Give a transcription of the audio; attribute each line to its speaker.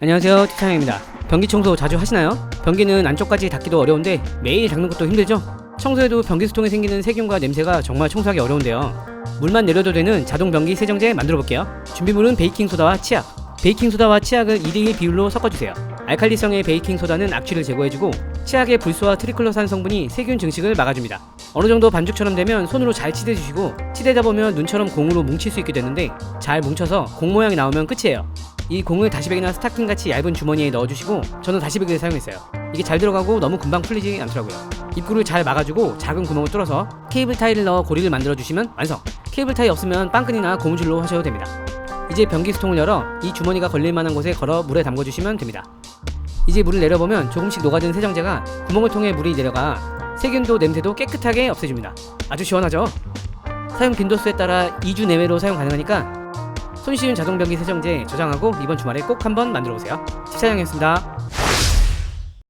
Speaker 1: 안녕하세요 티타임입니다. 변기 청소 자주 하시나요? 변기는 안쪽까지 닦기도 어려운데 매일 닦는 것도 힘들죠? 청소해도 변기 수통에 생기는 세균과 냄새가 정말 청소하기 어려운데요. 물만 내려도 되는 자동 변기 세정제 만들어 볼게요. 준비물은 베이킹소다와 치약. 베이킹소다와 치약을 2대1 비율로 섞어주세요. 알칼리성의 베이킹소다는 악취를 제거해주고 치약의 불소와 트리클로산 성분이 세균 증식을 막아줍니다. 어느 정도 반죽처럼 되면 손으로 잘 치대주시고 치대다 보면 눈처럼 공으로 뭉칠 수 있게 되는데 잘 뭉쳐서 공 모양이 나오면 끝이에요 이 공을 다시백이나 스타킹 같이 얇은 주머니에 넣어주시고 저는 다시백을 사용했어요. 이게 잘 들어가고 너무 금방 풀리지 않더라고요. 입구를 잘 막아주고 작은 구멍을 뚫어서 케이블 타이를 넣어 고리를 만들어 주시면 완성. 케이블 타이 없으면 빵끈이나 고무줄로 하셔도 됩니다. 이제 변기 수통을 열어 이 주머니가 걸릴 만한 곳에 걸어 물에 담궈 주시면 됩니다. 이제 물을 내려보면 조금씩 녹아든 세정제가 구멍을 통해 물이 내려가 세균도 냄새도 깨끗하게 없애줍니다. 아주 시원하죠? 사용 빈도수에 따라 2주 내외로 사용 가능하니까 손쉬운 자동 변기 세정제 저장하고 이번 주말에 꼭 한번 만들어 보세요. 집사장이었습니다.